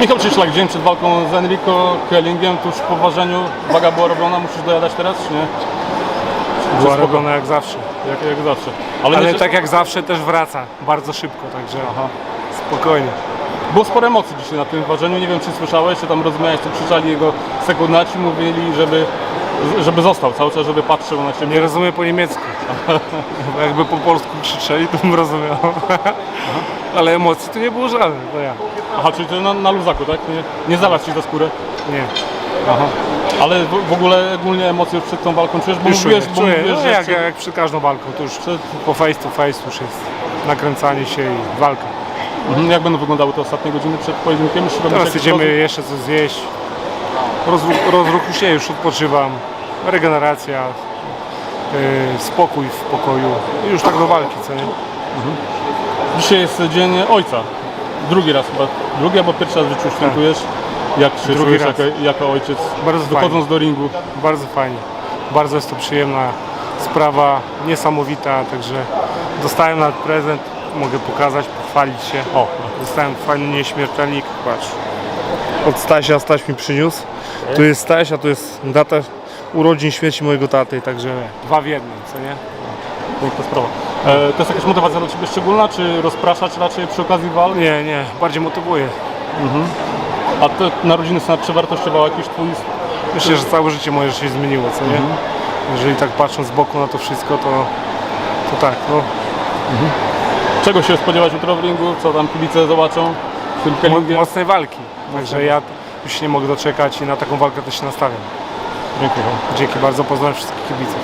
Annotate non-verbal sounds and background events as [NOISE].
Michał Czyszlak, dzień przed walką z Enrico Kellingiem, tuż po ważeniu. Waga była robiona, musisz dojadać teraz, czy nie? Była spoko. robiona jak zawsze. Jak, jak zawsze. Ale, Ale nie, tak jak zawsze też wraca bardzo szybko, także Aha. spokojnie. Było sporo emocji dzisiaj na tym ważeniu, nie wiem czy słyszałeś, czy tam rozumiałeś, co krzyczali jego sekundnaci, mówili, żeby, żeby został cały czas, żeby patrzył na ciebie. Nie rozumiem po niemiecku. Bo [LAUGHS] Jakby po polsku krzyczeli, to bym rozumiał. [LAUGHS] Ale emocji tu nie było żadnych, to ja. Aha, czyli to na, na luzaku, tak? Nie, nie zalać ci za skórę. Nie. Aha. Ale w, w ogóle ogólnie emocje już przed tą walką czujesz, bo Już czuję, mówiłeś, bo czuję. mówiłeś, No, że jak, przed, jak przy każdą walką, to już przed, po face to face już jest nakręcanie się i walka. mhm, jak będą wyglądały te ostatnie godziny przed pojedynkiem? Teraz idziemy rozruch? jeszcze coś zjeść. Rozruch, rozruchu się już odpoczywam. Regeneracja. Yy, spokój w pokoju. I już tak do walki, co nie? Dzisiaj jest dzień ojca. Drugi raz chyba. Drugi albo pierwszy raz w życiu świętujesz. Jak się Drugi czujesz raz. jako, jako ojciec, Bardzo wychodząc fajnie. do ringu? Bardzo fajnie. Bardzo jest to przyjemna sprawa, niesamowita, także dostałem nawet prezent, mogę pokazać, pochwalić się. O, dostałem fajny nieśmiertelnik, patrz. Od Stasia, Staś mi przyniósł. Tu jest Staś, a tu jest data urodzin śmierci mojego taty, także dwa w jednym, co nie? Piękna sprawa. E, to jest jakaś motywacja dla Ciebie szczególna, czy rozpraszać raczej przy okazji walk? Nie, nie, bardziej motywuje. A te narodziny syna przewartościował jakiś Twój... Myślę, że całe życie moje się zmieniło, co nie? Jeżeli tak patrząc z boku na to wszystko, to, to tak, no. Czego się spodziewać jutro w ringu? Co tam kibice zobaczą? Z tym Mo- mocnej walki. Także ja już się nie mogę doczekać i na taką walkę też się nastawiam. Dziękuję. Dzięki bardzo, pozdrawiam wszystkich kibiców.